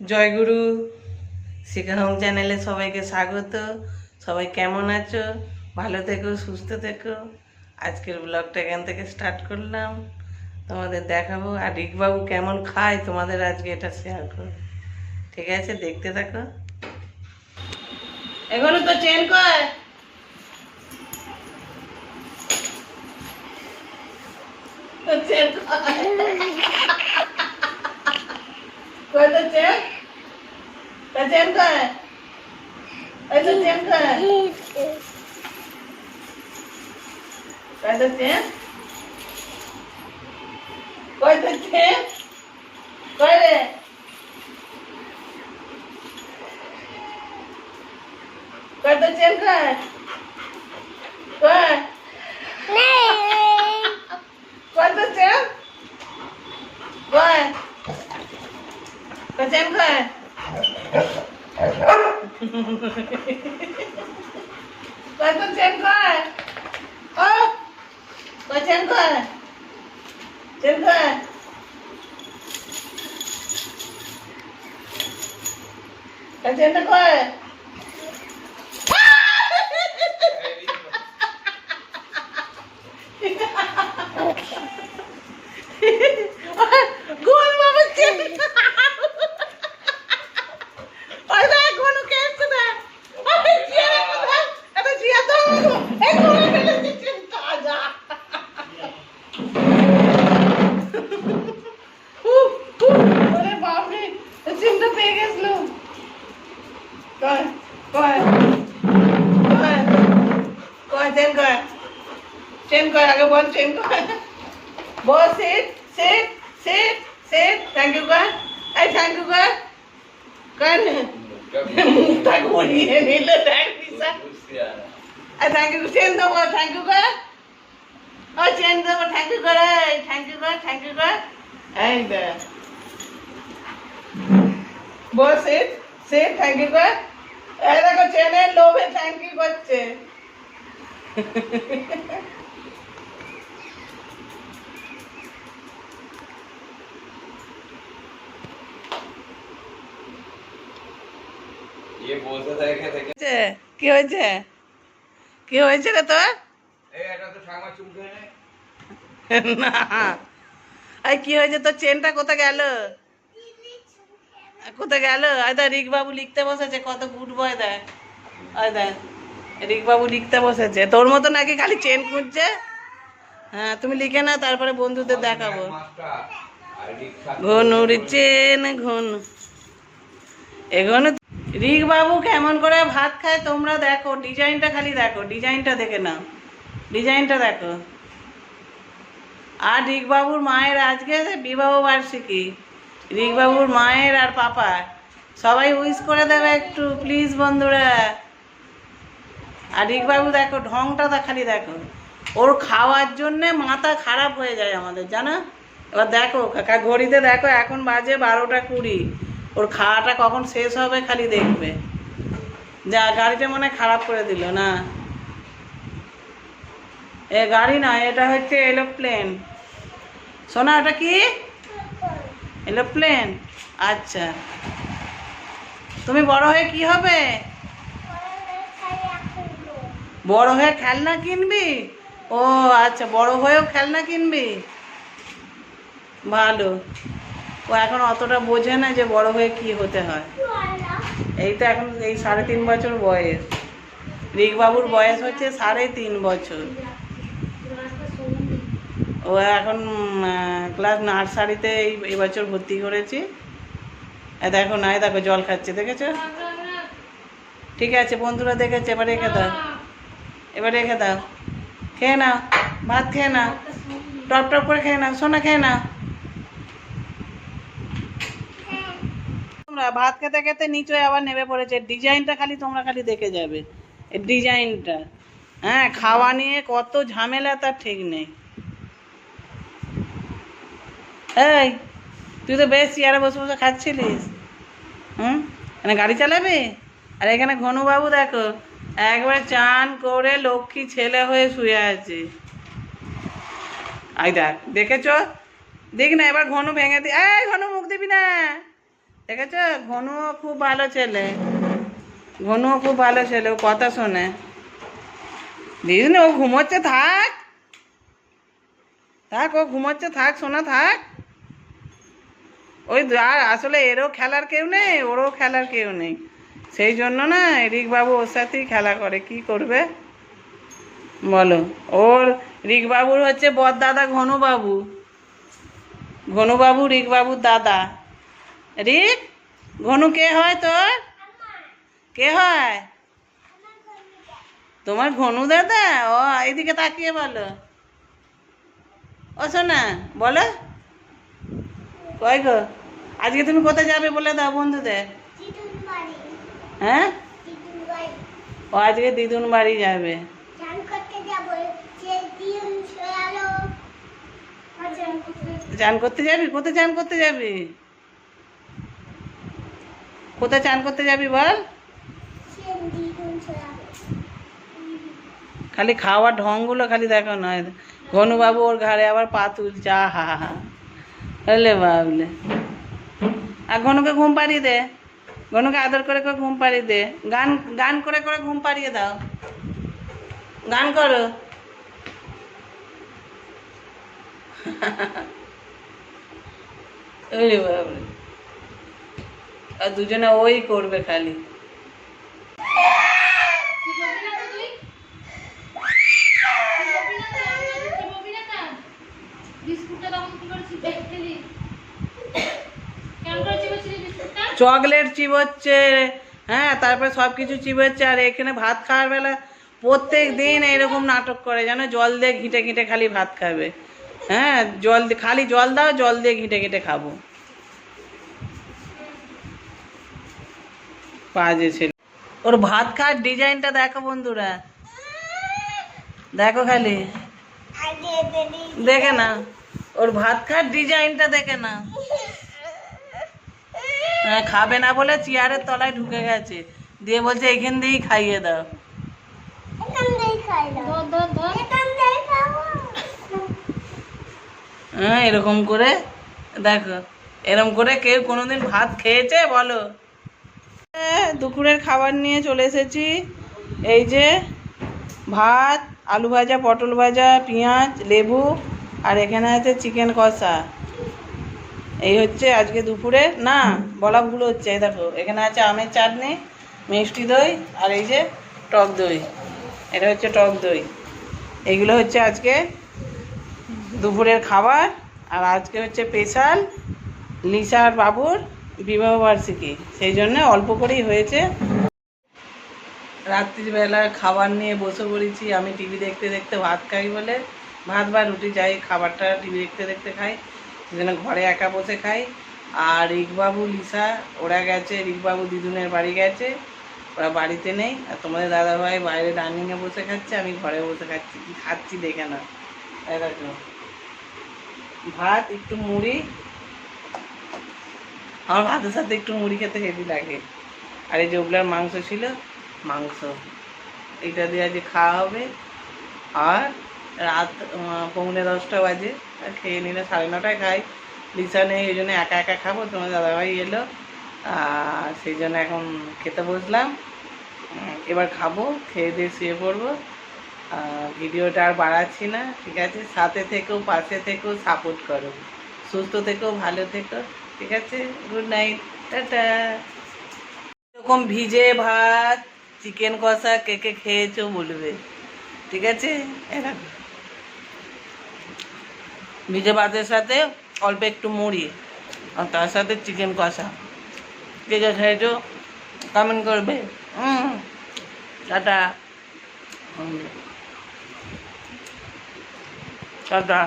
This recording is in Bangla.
জয়গুরু শিখা হোম চ্যানেলে সবাইকে স্বাগত। সবাই কেমন আছো? ভালো থেকো, সুস্থ থেকো। আজকের ব্লগটা এখান থেকে স্টার্ট করলাম। তোমাদের দেখাবো আর রিকবাবু কেমন খায়, তোমাদের আজকে এটা শেয়ার করো ঠিক আছে, দেখতে থাকো। এগুলো তো চেন কর। চেন কর। কয় তো চেন তা চেন কর এই তো চেন কর কয় তো চেন কয় তো চেন কয় রে কয় তো চেন কয় কয় চেন কয় কয় তো চেন কয় ও কয় চেন কয় চেন কয় কয় চেনটা কয় চেনটা পেয়ে গেছিল কয় কয় কয় কয় চেন কয় চেন কয় আগে বল চেন কয় বল sit sit sit sit thank you কয় এই থ্যাংক ইউ কয় কয় না মুখটা ঘুরিয়ে নিল দেখ বিশা আর থ্যাংক ইউ চেন দেবো থ্যাংক ইউ কর ও চেন দেবো থ্যাংক ইউ করে থ্যাংক ইউ কর থ্যাংক ইউ কর এই দে বস সে থ্যাংক ইউ এই দেখো চেনের লোভে থ্যাংক ইউ করছে। কি হয়েছে? কি হয়েছে রে তোর? না। কি হয়েছে? তোর চেনটা কোথায় গেল? কোথায় গেল? আয় দা রিক বাবু লিখতে বসেছে, কত গুড বয় দেখ। আয় দেখ রিক বাবু লিখতে বসেছে। তোর মতো নাকি খালি চেন খুঁজছে? হ্যাঁ তুমি লিখে না তারপরে বন্ধুদের দেখাবো। ঘনুর চেন, ঘন। এগোনো রিক বাবু কেমন করে ভাত খায় তোমরা দেখো। ডিজাইনটা খালি দেখো, ডিজাইনটা দেখে নাও। ডিজাইনটা দেখো। আর রিক বাবুর মায়ের আজকে বিবাহ বার্ষিকী। রিক বাবুর মায়ের আর পাপা সবাই উইশ করে দেবে একটু প্লিজ বন্ধুরা। আর রিকবাবু দেখো, ঢংটা দা খালি দেখো। ওর খাওয়ার জন্যে মাথা খারাপ হয়ে যায় আমাদের, জানো? এবার দেখো, কাকা ঘড়িতে দেখো, এখন বাজে বারোটা কুড়ি। ওর খাওয়াটা কখন শেষ হবে খালি দেখবে। যা, গাড়িটা মনে খারাপ করে দিল, না? এ গাড়ি না, এটা হচ্ছে এরোপ্লেন। শোনা ওটা কি? এরোপ্লেন আচ্ছা। তুমি বড় হয়ে কি হবে? বড় হয়ে খেলনা কিনবি? ও আচ্ছা বড় হয়েও খেলনা কিনবি? ভালো। ও এখন অতটা বোঝে না যে বড় হয়ে কি হতে হয়। এই তো এখন এই সাড়ে তিন বছর বয়স। রিক বাবুর বয়স হচ্ছে সাড়ে তিন বছর। ও এখন ক্লাস নার্সারিতে এই এবছর ভর্তি করেছি। দেখো নাই দেখো জল খাচ্ছে, দেখেছ? ঠিক আছে, বন্ধুরা দেখেছে, এবার রেখে দাও। এবার রেখে দাও। খেয়ে নাও, ভাত খেয়ে নাও। টপ টপ করে খেয়ে নাও, সোনা খেয়ে নাও। তোমরা ভাত খেতে খেতে নিচে আবার নেমে পড়েছে। ডিজাইনটা খালি তোমরা খালি দেখে যাবে। ডিজাইনটা হ্যাঁ খাওয়া নিয়ে কত ঝামেলা, তার ঠিক নেই। এই, তুই তো বেশ চেয়ারে বসে বসে খাচ্ছিলিস। হুম? মানে গাড়ি চালাবি? আর এখানে ঘনুবাবু দেখো, একবার চান করে লক্ষ্মী ছেলে হয়ে শুয়ে আছে। আই দেখ, দেখেছ? দেখ না, এবার ঘনু ভেঙে দি এই, ঘনু মুখ দিবি না। দেখেছ? ঘনুও খুব ভালো ছেলে। ঘনুও খুব ভালো ছেলে, ও কথা শোনে। দিদি না, ও ঘুমোচ্ছে, থাক। থাক, ও ঘুমোচ্ছে, থাক, শোনা, থাক। ওই আর আসলে এরও খেলার কেউ নেই, ওরও খেলার কেউ নেই। সেই জন্য না রিকবাবু ওর সাথেই খেলা করে, কি করবে? বলো। ওর রিকবাবুর হচ্ছে বর দাদা ঘনুবাবু। ঘনুবাবু রিকবাবুর দাদা। রিক ঘনু কে হয় তোর? কে হয়? তোমার ঘনু দাদা? ও, এইদিকে তাকিয়ে বলো। ও, শোনা, বলো। কয় গো? আজকে তুমি কোথায় যাবে বলে দাও বন্ধুদের? হ্যাঁ? ও আজকে দিদুন বাড়ি যাবে চান করতে যাবি। কোথায় চান করতে যাবি? কোথায় চান করতে যাবি বল? খালি খাওয়ার ঢংগুলো খালি দেখো নয় ঘনুবাবু ওর ঘাড়ে আবার পা তুলছে হা হা হলে বাবলে। আর ঘনুকে ঘুম পাড়িয়ে দে। ঘনুকে আদর করে করে ঘুম পাড়িয়ে দে। গান গান করে করে ঘুম পাড়িয়ে দাও। গান করো। ওরে আর দুজনে ওই করবে খালি। চকলেট চিবোচ্ছে হ্যাঁ তারপরে সব কিছু চিবোচ্ছে আর এখানে ভাত খাওয়ার বেলা প্রত্যেক দিন এরকম নাটক করে জানো জল দিয়ে ঘিটে ঘিটে খালি ভাত খাবে। হ্যাঁ জল খালি জল দাও জল দিয়ে ঘিটে ঘিটে খাব। বাজে ছিল। ওর ভাত খাওয়ার ডিজাইনটা দেখো বন্ধুরা। দেখো খালি। দেখে না। ওর ভাত খাওয়ার ডিজাইনটা দেখে না। খাবে না বলে চেয়ারের তলায় ঢুকে গেছে। দিয়ে বলছে এখান দিয়েই খাইয়ে দাও। হ্যাঁ এরকম করে দেখো এরকম করে কেউ কোনোদিন ভাত খেয়েছে বলো? হ্যাঁ, দুপুরের খাবার নিয়ে চলে এসেছি। এই যে ভাত আলু ভাজা পটল ভাজা পেঁয়াজ লেবু আর এখানে আছে চিকেন কষা। এই হচ্ছে আজকে দুপুরে, না, বলা ভুল হচ্ছে, এই দেখো, এখানে আছে আমের চাটনি, মিষ্টি দই, আর এই যে টক দই, এটা হচ্ছে টক দই। এইগুলো হচ্ছে আজকে দুপুরের খাবার, আর আজকে হচ্ছে স্পেশাল লিসার বাবুর বিবাহবার্ষিকী সেই জন্য অল্প করেই হয়েছে। রাত্রিবেলা খাবার নিয়ে বসে পড়েছি, আমি টিভি দেখতে দেখতে ভাত খাই বলে, ভাত বা রুটি যাই, খাবারটা টিভি দেখতে দেখতে খাই। সেজন্য ঘরে একা বসে খাই। আর রিকবাবু লিসা, ওরা গেছে রিকবাবু দিদুনের বাড়ি গেছে, ওরা বাড়িতে নেই। আর তোমাদের দাদাভাই বাইরে ডাইনিংয়ে বসে খাচ্ছে, আমি ঘরে বসে খাচ্ছি, কি খাচ্ছি দেখে না ভাত, একটু মুড়ি। আমার ভাতের সাথে একটু মুড়ি খেতে হেভি লাগে। আর এই যে ওগুলার মাংস ছিল, মাংস। এটা দিয়ে আজকে খাওয়া হবে। আর রাত পৌনে দশটা বাজে। খেয়ে নিলে সাড়ে নটায় খাই। লিসা নেই ওই জন্য একা একা খাব। তোমার দাদাভাই এলো। আর সেই জন্য এখন খেতে বসলাম। এবার খাব, খেয়ে দিয়ে শুয়ে পড়ব। ভিডিওটা আর বাড়াচ্ছি না, ঠিক আছে? সাথে থেকেও পাশে থেকেও সাপোর্ট করো। সুস্থ থেকেও ভালো থেকো, ঠিক আছে? Good night, tata. এরকম ভিজে ভাত, চিকেন কষা কে কে খেয়েছো বলবে, ঠিক আছে? এরকম ভিজে ভাতের সাথে অল্প একটু মুড়ি আর তার সাথে চিকেন কষা। কে কে খেয়েছো? কমেন্ট করবে। হুম টাটা। টাটা।